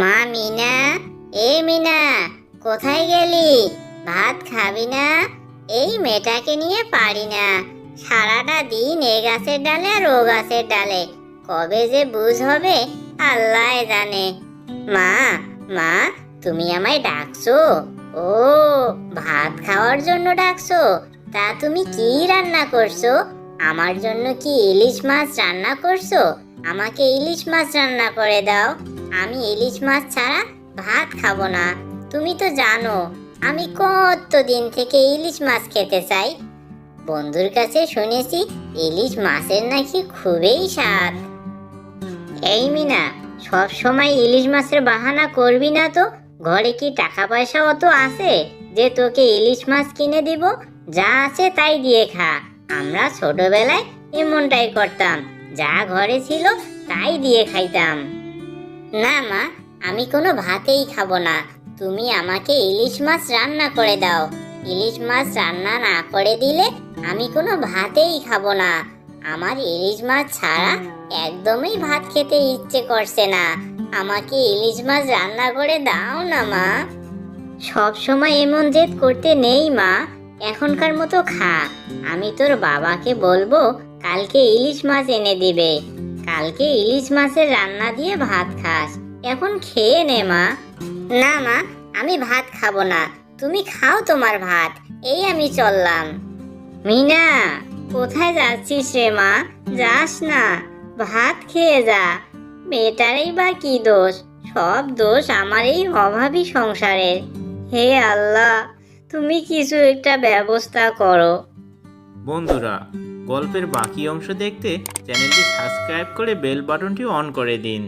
মা মিনা, এ মিনা, কোথায় গেলি? ভাত খাবি না? এই মেয়েটাকে নিয়ে পারি না। সারাটা দিন এ গাছের ডালে আর ও গাছের ডালে। কবে যে বুঝ হবে, আল্লাহ জানে। মা মা, তুমি আমায় ডাকছো? ও, ভাত খাওয়ার জন্য ডাকছো? তা তুমি কি রান্না করছ? আমার জন্য কি ইলিশ মাছ রান্না করছ? আমাকে ইলিশ মাছ রান্না করে দাও। আমি ইলিশ মাছ ছাড়া ভাত খাব না। তুমি তো জানো, আমি কত দিন থেকে ইলিশ মাছ খেতে চাই। বন্ধুর কাছে শুনেছি ইলিশ মাছের নাকি খুবই স্বাদ। এই মিনা, সব সময় ইলিশ মাছের বাহানা করবি না তো? ঘরে কি টাকা পয়সা অত আছে যে তোকে ইলিশ মাছ কিনে দিব? যা আছে তাই দিয়ে খা। আমরা ছোটবেলায় এমনটাই করতাম। যা ঘরে ছিল তাই দিয়ে খাইতাম। না মা, আমি কোনো ভাতেই খাব না। তুমি আমাকে ইলিশ মাছ রান্না করে দাও। ইলিশ মাছ রান্না না করে দিলে আমি কোনো ভাতেই খাব না। আমার ইলিশ মাছ ছাড়া একদমই ভাত খেতে ইচ্ছে করছে না। আমাকে ইলিশ মাছ রান্না করে দাও না, মা। সব সময় এমন জেদ করতে নেই, মা। এখনকার মতো খা। আমি তোর বাবাকে বলব, কালকে ইলিশ মাছ এনে দিবে। কালকে ইলিশ মাছের রান্না দিয়ে ভাত খাস। এখন খেয়ে নে, মা। না, মা, আমি ভাত খাব না। তুমি খাও তোমার ভাত। এই আমি চললাম। মিনা, কোথায় যাচ্ছিস রে, মা? যাস না। ভাত খেয়ে যা। মেয়েটারই বা কি দোষ? সব দোষ আমার এই অভাবী সংসারের। হে আল্লাহ, তুমি কিছু একটা ব্যবস্থা করো। বন্ধুরা গল্পের বাকি অংশ দেখতে চ্যানেলটি সাবস্ক্রাইব করে বেল বাটনটি অন করে দিন।